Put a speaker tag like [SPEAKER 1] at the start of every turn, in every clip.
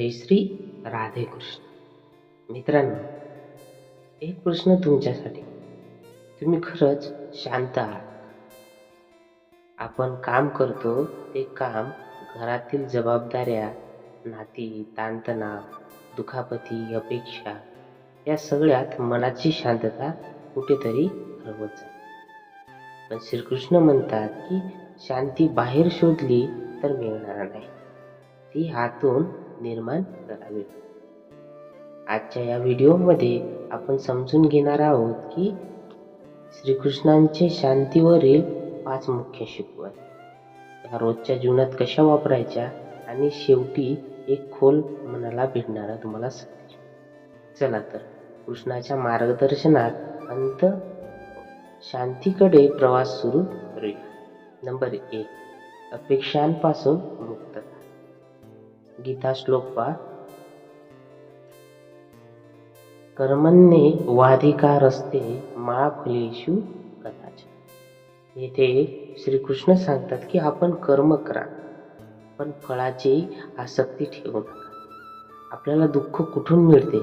[SPEAKER 1] जय श्री राधे कृष्ण. मित्रांनो एक प्रश्न तुमच्यासाठी. तुम्ही खरंच शांत आहात आपण काम करतो ते काम घरातील जबाबदाऱ्या नाती ताणतणाव दुखापती अपेक्षा या सगळ्यात मनाची शांतता कुठेतरी हरवत जाते. पण श्रीकृष्ण म्हणतात की शांती बाहेर शोधली तर मिळणार नाही. ती आतून निर्माण करावे. आजच्या या व्हिडिओमध्ये आपण समजून घेणार आहोत की श्रीकृष्णांचे शांतीवरील पाच मुख्य शिकवण. ह्या रोजच्या जीवनात कशा वापरायच्या आणि शेवटी एक खोल मनाला भिडणारा तुम्हाला संदेश. चला तर कृष्णाच्या मार्गदर्शनात अंत शांतीकडे प्रवास सुरू करूया. नंबर एक अपेक्षांपासून मुक्तता गीता श्लोक पहा. कर्मण्ये वाधिकारस्ते मा फलेषु कदाचित. येथे श्रीकृष्ण सांगतात की आपण कर्म करा पण फळाची आसक्ती ठेवू नका. आपल्याला दुःख कुठून मिळते?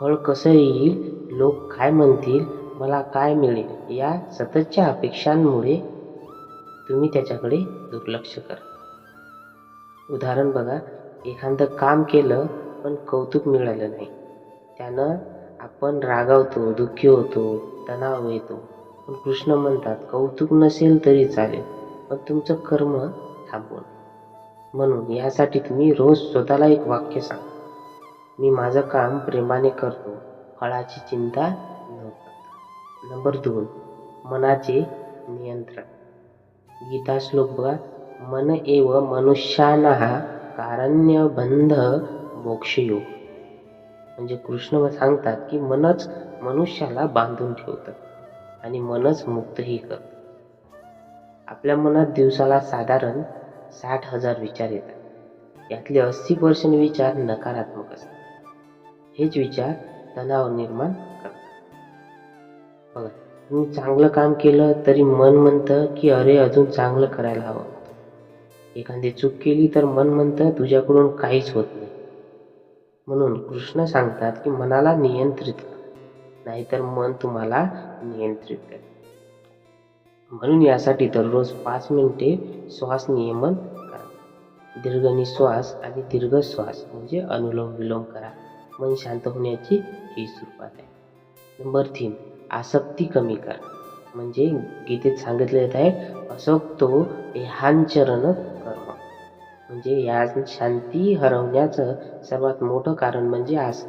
[SPEAKER 1] फळ कसं येईल? लोक काय म्हणतील? मला काय मिळेल? या सततच्या अपेक्षांमुळे तुम्ही त्याच्याकडे दुर्लक्ष करा. उदाहरण बघा. एखादं काम केलं पण कौतुक मिळालं नाही. त्यानं आपण रागावतो दुःखी होतो तणाव येतो. पण कृष्ण म्हणतात कौतुक नसेल तरी चालेल पण तुमचं कर्म थांबवून. म्हणून यासाठी तुम्ही रोज स्वतःला एक वाक्य सांगा. मी माझं काम प्रेमाने करतो फळाची चिंता न करता. नंबर दोन मनाचे नियंत्रण. गीता श्लोक बघा. मन एव मनुष्याना कारण्यबंध मोक्षयो. म्हणजे कृष्ण सांगतात की मनच मनुष्याला बांधून ठेवतं आणि मनच मुक्तही करतं. आपल्या मनात दिवसाला साधारण साठ हजार विचार येतात. यातले अस्सी पर्सेंट विचार नकारात्मक असतात. हेच विचार तणाव निर्माण करतात. बघा तुम्ही चांगलं काम केलं तरी मन म्हणतं की अरे अजून चांगलं करायला हवं. एखादी चूक केली तर मन म्हणतं तुझ्याकडून काहीच होत नाही. म्हणून कृष्ण सांगतात की मनाला नियंत्रित कर नाहीतर मन तुम्हाला नियंत्रित करेल. म्हणून यासाठी दररोज पाच मिनिटे श्वास नियमन करा. दीर्घ निश्वास आणि दीर्घ श्वास म्हणजे अनुलोम विलोम करा. मन शांत होण्याची ही सुरुवात आहे. नंबर तीन आसक्ती कमी करा. म्हणजे गीतेत सांगितले येत आहे असक्तो ह्यांचरण कर्म. म्हणजे या शांती हरवण्याचं सर्वात मोठं कारण म्हणजे आज.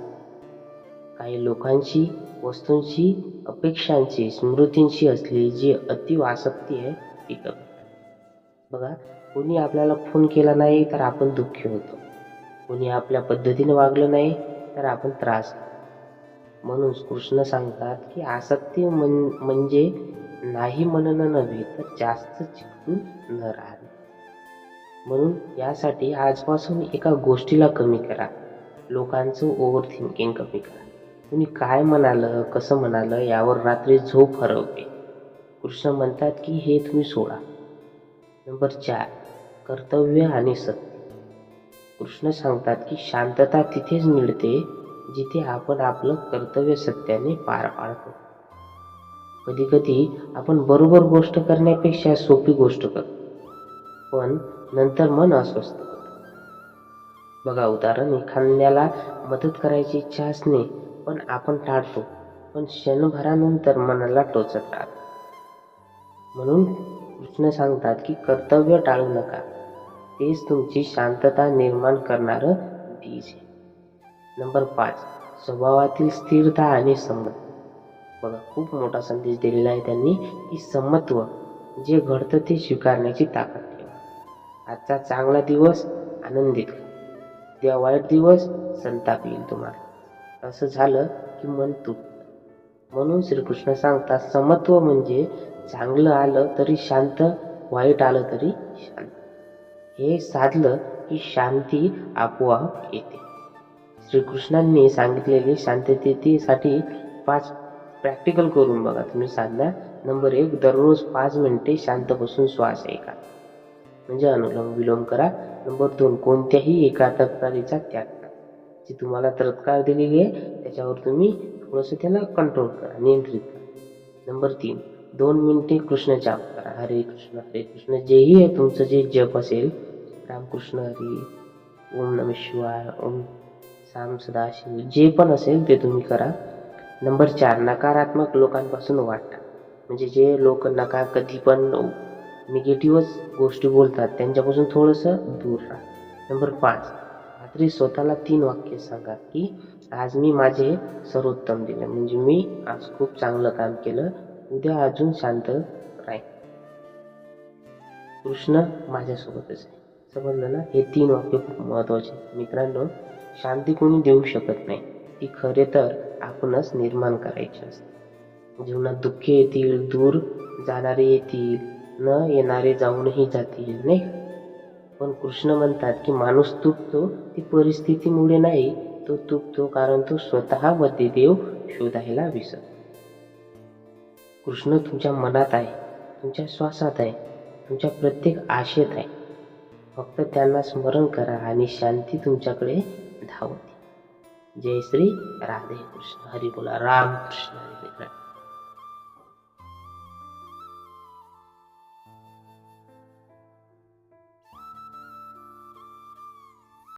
[SPEAKER 1] काही लोकांशी वस्तूंशी अपेक्षांची स्मृतींशी असलेली जी अतीव आसक्ती आहे ती कमी. बघा कोणी आपल्याला फोन केला नाही तर आपण दुःखी होतो. कोणी आपल्या पद्धतीने वागलं नाही तर आपण त्रास म्हणून कृष्ण सांगतात की आसक्ती म्हणजे म्हणजे नाही म्हणणं नव्हे तर जास्त चिकटून न राहणे म्हणून यासाठी आजपासून एका गोष्टीला कमी करा. लोकांचं ओव्हर थिंकिंग कमी करा. कुणी काय म्हणालं कसं म्हणालं यावर रात्री झोप हरवते. कृष्ण म्हणतात की हे तुम्ही सोडा. नंबर चार कर्तव्य आणि सत्य. कृष्ण सांगतात की शांतता तिथेच मिळते जिथे आपण आपलं कर्तव्य सत्याने पार पाडतो. कधी कधी आपण बरोबर गोष्ट करण्यापेक्षा सोपी गोष्ट करतो. पण नंतर मन अस्वस्थ बघा उदाहरण एखाद्याला मदत करायची इच्छा असणे पण आपण टाळतो. पण क्षणभरानंतर मनाला टोचत राहत. म्हणून कृष्ण सांगतात की कर्तव्य टाळू नका. तेच तुमची शांतता निर्माण करणारं बीज आहे. नंबर पाच स्वभावातील स्थिरता आणि संमत बघा खूप मोठा संदेश दिलेला आहे त्यांनी की समत्व जे घडतं ते स्वीकारण्याची ताकद ठेवा. आजचा चांगला दिवस आनंदित त्या वाईट दिवस संताप येईल तुम्हाला. असं झालं की मन तुट म्हणून श्रीकृष्ण सांगतात समत्व म्हणजे चांगलं आलं तरी शांत वाईट आलं तरी शांत. हे साधलं की शांती आपोआप येते. श्रीकृष्णांनी सांगितलेले शांततेसाठी पाच प्रॅक्टिकल करून बघा. तुम्ही साधना नंबर एक दररोज पाच मिनिटे शांत बसून श्वास ऐका. म्हणजे अनुलोम विलोम करा. नंबर दोन कोणत्याही एका तक्रारीचा त्याग करा. जी तुम्हाला तत्कार दिलेली आहे त्याच्यावर तुम्ही थोडंसं त्याला कंट्रोल करा नियंत्रित करा. नंबर तीन दोन मिनिटे कृष्ण जाप करा. हरे कृष्ण हरे कृष्ण. जेही आहे तुमचं जे जप असेल रामकृष्ण हरी ओम नम शिवाय ओम साम सदाशिव. जे पण असेल ते तुम्ही करा. नंबर चार नकारात्मक लोकांपासून वाटा. म्हणजे जे लोक नका कधी पण निगेटिव्हच गोष्टी बोलतात त्यांच्यापासून थोडंसं दूर राहा. नंबर पाच रात्री स्वतःला तीन वाक्य सांगा की आज मी माझे सर्वोत्तम दिले. म्हणजे मी आज खूप चांगलं काम केलं. उद्या अजून शांत राहील कृष्ण माझ्यासोबतच आहे. समजलं ना? हे तीन वाक्य खूप महत्त्वाचे मित्रांनो शांती कोणी देऊ शकत नाही. ती खरे तर आपणच निर्माण करायचे असते. जीवनात दुःखे येतील दूर जाणारे येतील न येणारे जाऊनही जातील नाही पण कृष्ण म्हणतात की माणूस तुटतो ती परिस्थितीमुळे नाही तो तुटतो कारण तो स्वतः वद्यदेव देव शोधायला विसर कृष्ण तुमच्या मनात आहे तुमच्या श्वासात आहे तुमच्या प्रत्येक आशेत आहे. फक्त त्यांना स्मरण करा आणि शांती तुमच्याकडे धावा. जय श्री राधे कृष्ण हरी बोला राम कृष्ण हरी